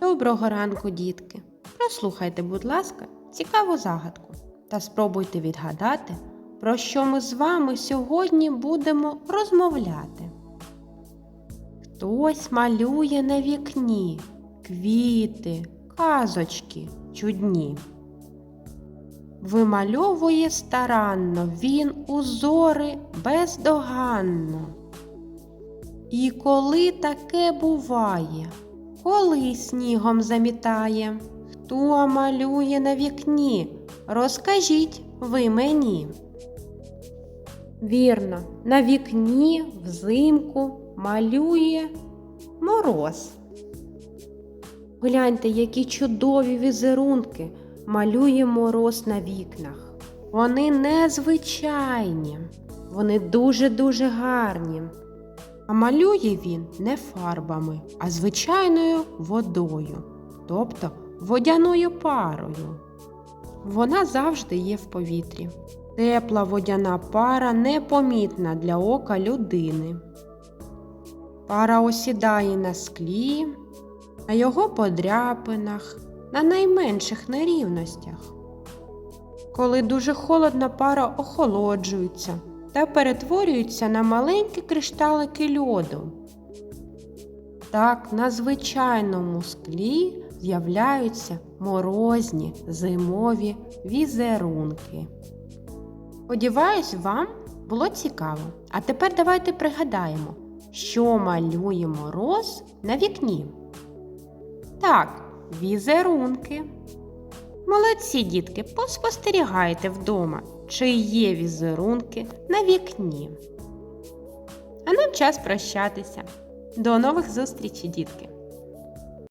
Доброго ранку, дітки! Прослухайте, будь ласка, цікаву загадку та спробуйте відгадати, про що ми з вами сьогодні будемо розмовляти. Хтось малює на вікні квіти, казочки чудні. Вимальовує старанно він узори бездоганно. І коли таке буває, коли снігом замітає, хто малює на вікні, розкажіть ви мені. Вірно, на вікні взимку малює мороз. Гляньте, які чудові візерунки малює мороз на вікнах. Вони незвичайні, вони дуже-дуже гарні. А малює він не фарбами, а звичайною водою, тобто водяною парою. Вона завжди є в повітрі. Тепла водяна пара непомітна для ока людини. Пара осідає на склі, на його подряпинах, на найменших нерівностях. Коли дуже холодна пара охолоджується та перетворюється на маленькі кришталики льоду. Так на звичайному склі з'являються морозні зимові візерунки. Сподіваюсь, вам було цікаво. А тепер давайте пригадаємо, що малює мороз на вікні. Так, візерунки. Молодці, дітки, поспостерігайте вдома, чи є візерунки на вікні. А нам час прощатися. До нових зустрічей, дітки!